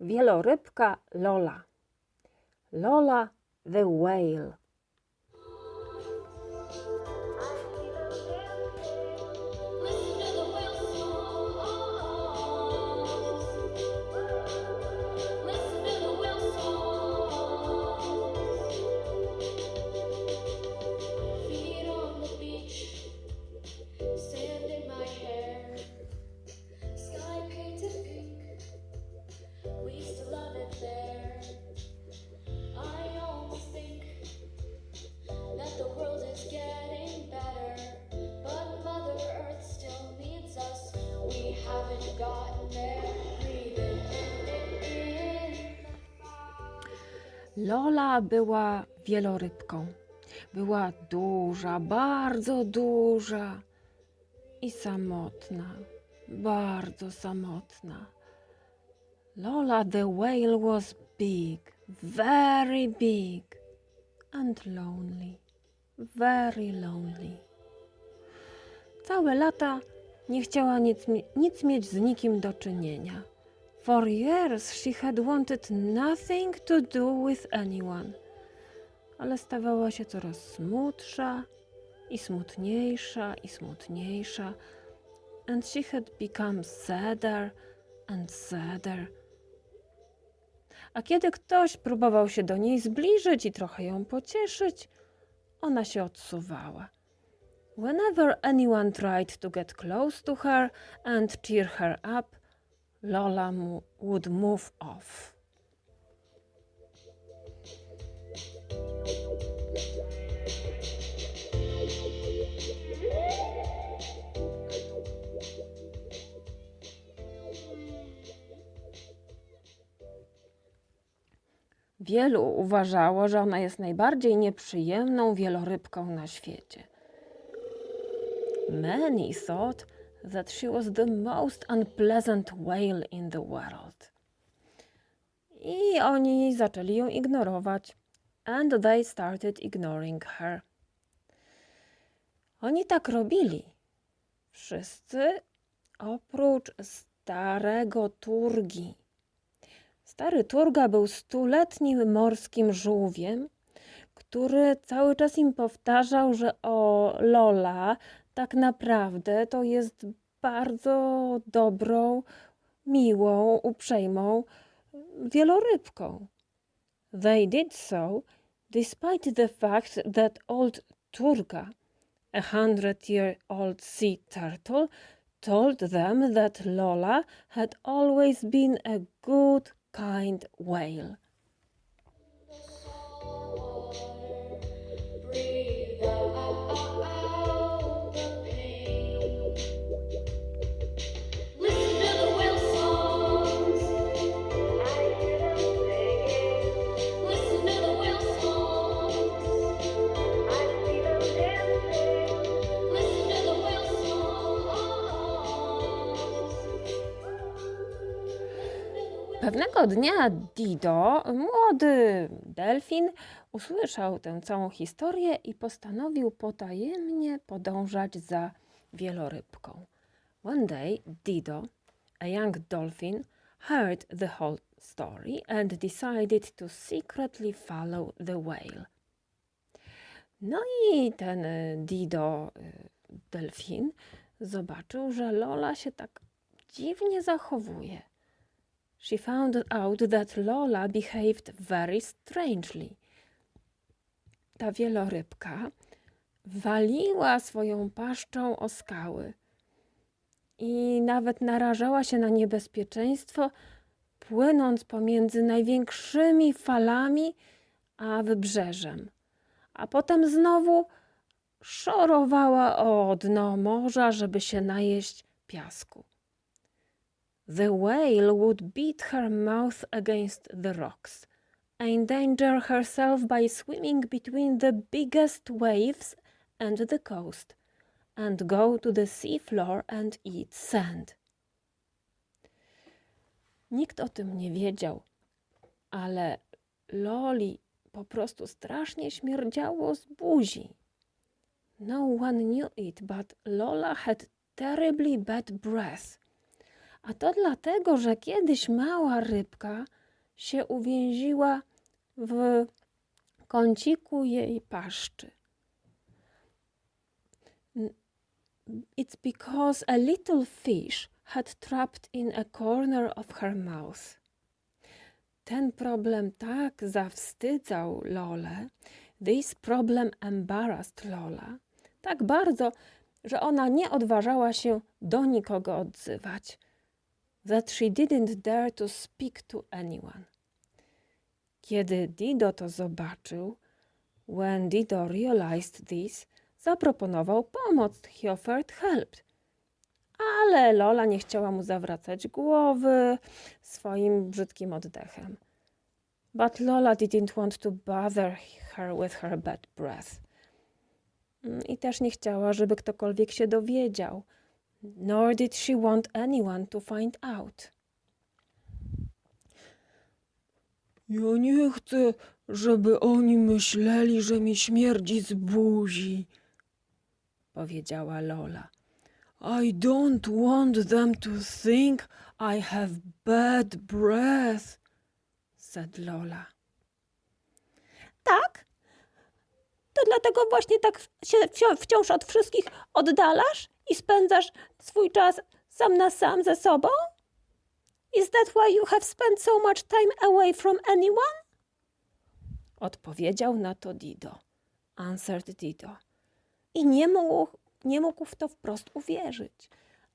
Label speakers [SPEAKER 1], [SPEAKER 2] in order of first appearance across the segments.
[SPEAKER 1] Wielorybka Lola. Lola the whale. Lola była wielorybką. Była duża, bardzo duża i samotna, bardzo samotna. Lola the whale was big, very big and lonely, very lonely. Całe lata nie chciała nic, nic mieć z nikim do czynienia. For years she had wanted nothing to do with anyone. Ale stawała się coraz smutsza i smutniejsza i smutniejsza. And she had become sadder and sadder. A kiedy ktoś próbował się do niej zbliżyć i trochę ją pocieszyć, ona się odsuwała. Whenever anyone tried to get close to her and cheer her up, Lola would move off. Wielu uważało, że ona jest najbardziej nieprzyjemną wielorybką na świecie. Many thought that she was the most unpleasant whale in the world. I oni zaczęli ją ignorować. And they started ignoring her. Oni tak robili. Wszyscy oprócz starego Turgi. Stary Turga był stuletnim morskim żółwiem, który cały czas im powtarzał, że o Lola tak naprawdę to jest bardzo dobrą, miłą, uprzejmą wielorybką. They did so despite the fact that old Turga, a hundred year old sea turtle, told them that Lola had always been a good, kind whale. Pewnego dnia Dido, młody delfin, usłyszał tę całą historię i postanowił potajemnie podążać za wielorybką. One day, Dido, a young dolphin, heard the whole story and decided to secretly follow the whale. No i ten y, Dido, y, delfin, zobaczył, że Lola się tak dziwnie zachowuje. She found out that Lola behaved very strangely. Ta wielorybka waliła swoją paszczą o skały i nawet narażała się na niebezpieczeństwo, płynąc pomiędzy największymi falami a wybrzeżem. A potem znowu szorowała o dno morza, żeby się najeść piasku. The whale would beat her mouth against the rocks, endanger herself by swimming between the biggest waves and the coast, and go to the seafloor and eat sand. Nikt o tym nie wiedział, ale Loli po prostu strasznie śmierdziało z buzi. No one knew it, but Lola had terribly bad breath A to dlatego, że kiedyś mała rybka się uwięziła w kąciku jej paszczy. It's because a little fish had trapped in a corner of her mouth. Ten problem tak zawstydzał Lolę, this problem embarrassed Lola, tak bardzo, że ona nie odważała się do nikogo odzywać, that she didn't dare to speak to anyone. Kiedy Dido to zobaczył, when Dido realized this, zaproponował pomoc, he offered help. Ale Lola nie chciała mu zawracać głowy swoim brzydkim oddechem. But Lola didn't want to bother her with her bad breath. Mm, I też nie chciała, żeby ktokolwiek się dowiedział. Nor did she want anyone to find out.
[SPEAKER 2] Ja nie chcę, żeby oni myśleli, że mi śmierdzi z buzi,
[SPEAKER 1] Powiedziała Lola.
[SPEAKER 2] I don't want them to think I have bad breath,
[SPEAKER 1] said Lola.
[SPEAKER 3] Tak? To dlatego właśnie tak się wci- wciąż od wszystkich oddalasz i spędzasz swój czas sam na sam ze sobą? Is that why you have spent so much time away from anyone?
[SPEAKER 1] Odpowiedział na to Dido. Answered Dido.
[SPEAKER 3] I nie mógł, nie mógł w to wprost uwierzyć.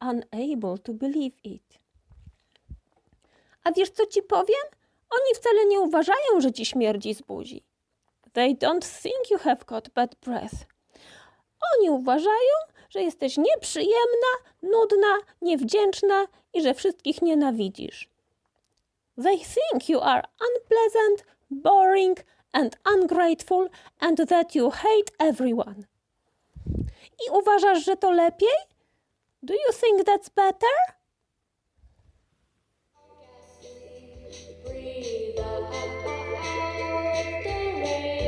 [SPEAKER 3] Unable to believe it. A wiesz, co ci powiem? Oni wcale nie uważają, że ci śmierdzi z buzi. They don't think you have got bad breath. Oni uważają, że jesteś nieprzyjemna, nudna, niewdzięczna i że wszystkich nienawidzisz. They think you are unpleasant, boring and ungrateful and that you hate everyone. I uważasz, że to lepiej? Do you think that's better?
[SPEAKER 4] Breathe out the rain.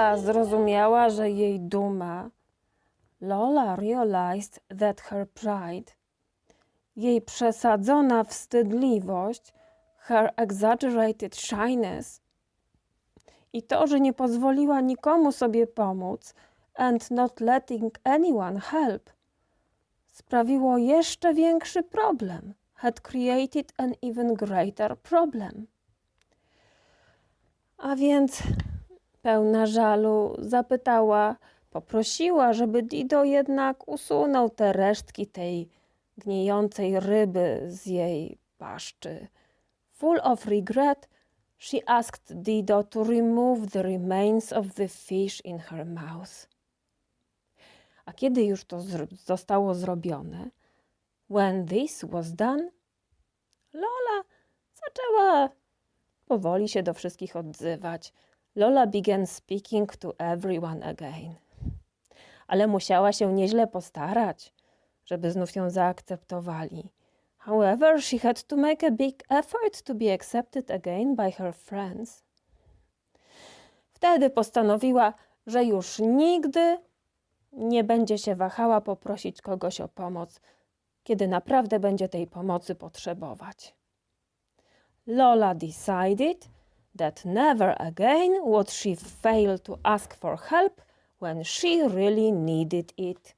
[SPEAKER 1] Lola zrozumiała, że jej duma, Lola realized that her pride, jej przesadzona wstydliwość, her exaggerated shyness i to, że nie pozwoliła nikomu sobie pomóc and not letting anyone help, sprawiło jeszcze większy problem, had created an even greater problem. A więc pełna żalu, zapytała, poprosiła, żeby Dido jednak usunął te resztki tej gniejącej ryby z jej paszczy. Full of regret, she asked Dido to remove the remains of the fish in her mouth. A kiedy już to zostało zrobione, when this was done, Lola zaczęła powoli się do wszystkich odzywać. Lola began speaking to everyone again. Ale musiała się nieźle postarać, żeby znów ją zaakceptowali. However, she had to make a big effort to be accepted again by her friends. Wtedy postanowiła, że już nigdy nie będzie się wahała poprosić kogoś o pomoc, kiedy naprawdę będzie tej pomocy potrzebować. Lola decided that never again would she fail to ask for help when she really needed it.